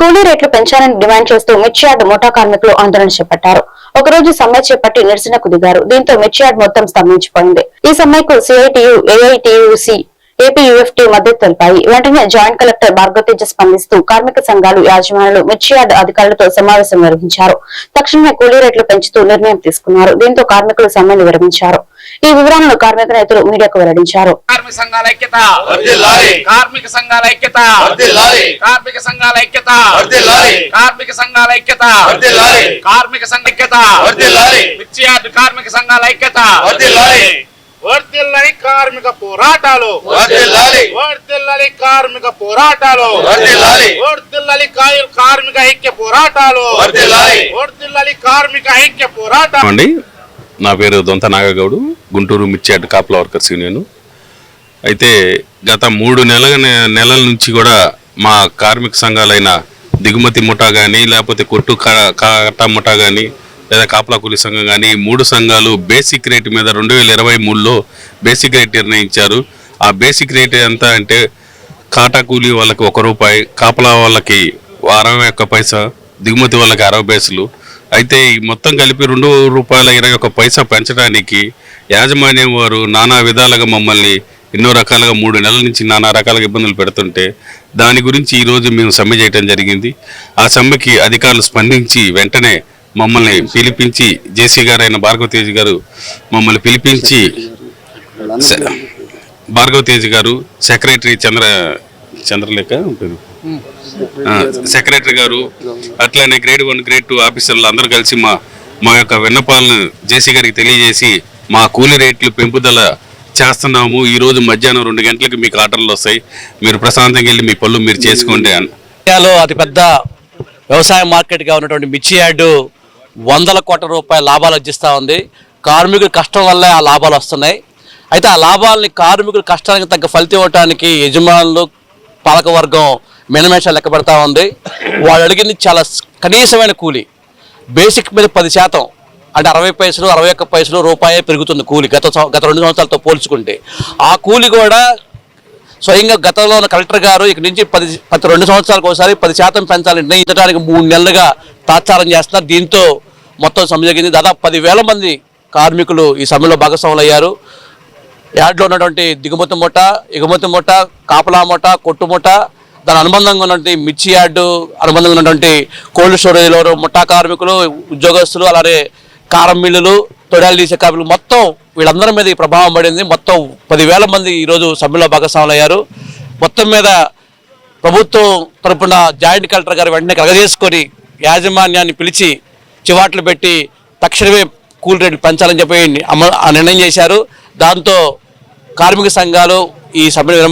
కూలీ రేట్లు పెంచాలని డిమాండ్ చేస్తూ మిర్చియార్డ్ మోటా కార్మికులు ఆందోళన చేపట్టారు. ఒక రోజు సమ్మె చేపట్టి నిరసనకు దిగారు. దీంతో మిర్చియార్డ్ మొత్తం స్తంభించిపోయింది. ఈ సమ్మెకు సిఐటియు ఏఐటియుసి ఏపీయూఎఫ్టీ మద్దతు తెలిపాయి. వెంటనే జాయింట్ కలెక్టర్ భార్గవతేజ స్పందిస్తూ కార్మిక సంఘాలు యాజమానులు మిర్చియార్డ్ అధికారులతో సమావేశం నిర్వహించారు. తక్షణమే కూలీ రేట్లు పెంచుతూ నిర్ణయం తీసుకున్నారు. దీంతో కార్మికులు సమ్మెను విరమించారు. ఈ వివరాలను కార్మిక నేతలు మీడియాకు వెల్లడించారు. కార్మిక సంఘాల ఐక్యత. వర్ధిల్లాలి. కార్మిక సంఘాల ఐక్యత. వర్ధిల్లాలి. కార్మిక సంఘాల ఐక్యత. వర్ధిల్లాలి. కార్మిక సంఘాల ఐక్యత. వర్ధిల్లాలి. కార్మిక సంఘ ఐక్యత. వర్ధిల్లాలి. మిర్చి కార్మిక సంఘాల ఐక్యత. వర్ధిల్లని కార్మిక పోరాటాలు. వర్ధిల్లని కార్మిక పోరాటాలు. కాయ- కార్మిక ఐక్య పోరాటాలు. వర్ధిల్లని కార్మిక ఐక్య పోరాటాలు. అండి నా పేరు దొంత నాగగౌడు గుంటూరు మిర్చియాడ్ కాపుల వర్కర్స్ యూనియన్. అయితే గత మూడు నెలల నెలల నుంచి కూడా మా కార్మిక సంఘాలైన దిగుమతి ముఠా కానీ లేకపోతే కొట్టు కా- కాటా ముఠా కానీ లేదా కాపలా కూలి సంఘం కానీ మూడు సంఘాలు బేసిక్ రేట్ మీద రెండు వేల ఇరవై మూడులో బేసిక్ రేట్ నిర్ణయించారు. ఆ బేసిక్ రేట్ ఎంత అంటే కాటా కూలీ వాళ్ళకి ఒక రూపాయి కాపలా వాళ్ళకి అరవై ఒక్క పైసా దిగుమతి వాళ్ళకి అరవై పైసలు. అయితే ఈ మొత్తం కలిపి రెండు రూపాయల ఇరవై ఒక్క పైసా పెంచడానికి యాజమాన్యం వారు నానా విధాలుగా మమ్మల్ని ఎన్నో రకాలుగా మూడు నెలల నుంచి నానా రకాలుగా ఇబ్బందులు పెడుతుంటే దాని గురించి ఈరోజు మేము సమ్మె చేయడం జరిగింది. ఆ సమ్మెకి అధికారులు స్పందించి వెంటనే మమ్మల్ని పిలిపించి జేసీ గారు అయిన గారు మమ్మల్ని పిలిపించి భార్గవతేజ్ గారు సెక్రటరీ చంద్ర చంద్రలేఖ ఉంటుంది సెక్రటరీ గారు అట్లానే గ్రేడ్ వన్ గ్రేడ్ టూ ఆఫీసర్లు అందరూ కలిసి మా మా యొక్క విన్నపాలను జేసీ గారికి తెలియజేసి మా కూలీ రేట్లు పెంపుదల చేస్తున్నాము. ఈరోజు మధ్యాహ్నం రెండు గంటలకు మీకు ఆర్డర్లు వస్తాయి. మీరు ప్రశాంతంగా వెళ్ళి మీ పళ్ళు మీరు చేసుకోండి అని ఇండియాలో అతిపెద్ద వ్యవసాయ మార్కెట్గా ఉన్నటువంటి మిర్చి యార్డు వందల కోట్ల రూపాయల లాభాలు అర్జిస్తూ ఉంది. కార్మికుల కష్టం వల్లే ఆ లాభాలు వస్తున్నాయి. అయితే ఆ లాభాలని కార్మికుల కష్టానికి తగ్గ ఫలితం ఇవ్వడానికి యజమానులు పాలకవర్గం మినమేషాలు లెక్క పెడతా ఉంది. వాళ్ళు అడిగింది చాలా కనీసమైన కూలి. బేసిక్ మీద పది శాతం అంటే అరవై పైసలు అరవై ఒక్క పైసలు రూపాయే పెరుగుతుంది కూలి గత గత రెండు సంవత్సరాలతో పోల్చుకుంటే. ఆ కూలి కూడా స్వయంగా గతంలో ఉన్న కలెక్టర్ గారు ఇక నుంచి పది పది రెండు సంవత్సరాలకు ఒకసారి పది శాతం పెంచాలని నిర్ణయించడానికి మూడు నెలలుగా తాత్సారం చేస్తున్నారు. దీంతో మొత్తం సమ్మె జరిగింది. దాదాపు పదివేల మంది కార్మికులు ఈ సమ్మెలో భాగస్వాములు అయ్యారు యార్డ్లో ఉన్నటువంటి దిగుమతి మూట ఎగుమతి మూట కాపలా మూట కొట్టు మూట దాని అనుబంధంగా ఉన్నటువంటి మిర్చి యార్డు అనుబంధంగా ఉన్నటువంటి కోల్డ్ స్టోరేజ్లో ముఠా కార్మికులు ఉద్యోగస్తులు అలానే కారం మిల్లులు తొడాలు తీసే కార్మికులు మొత్తం వీళ్ళందరి మీద ఈ ప్రభావం పడింది. మొత్తం పదివేల మంది ఈరోజు సమ్మెలో భాగస్వాములు అయ్యారు మొత్తం మీద ప్రభుత్వం తరపున జాయింట్ కలెక్టర్ గారు వెంటనే కలగజేసుకొని యాజమాన్యాన్ని పిలిచి చివాట్లు పెట్టి తక్షణమే కూల్ రేట్లు పెంచాలని చెప్పి అమ ఆ నిర్ణయం చేశారు. దాంతో కార్మిక సంఘాలు ఈ సమ్మెను విరమ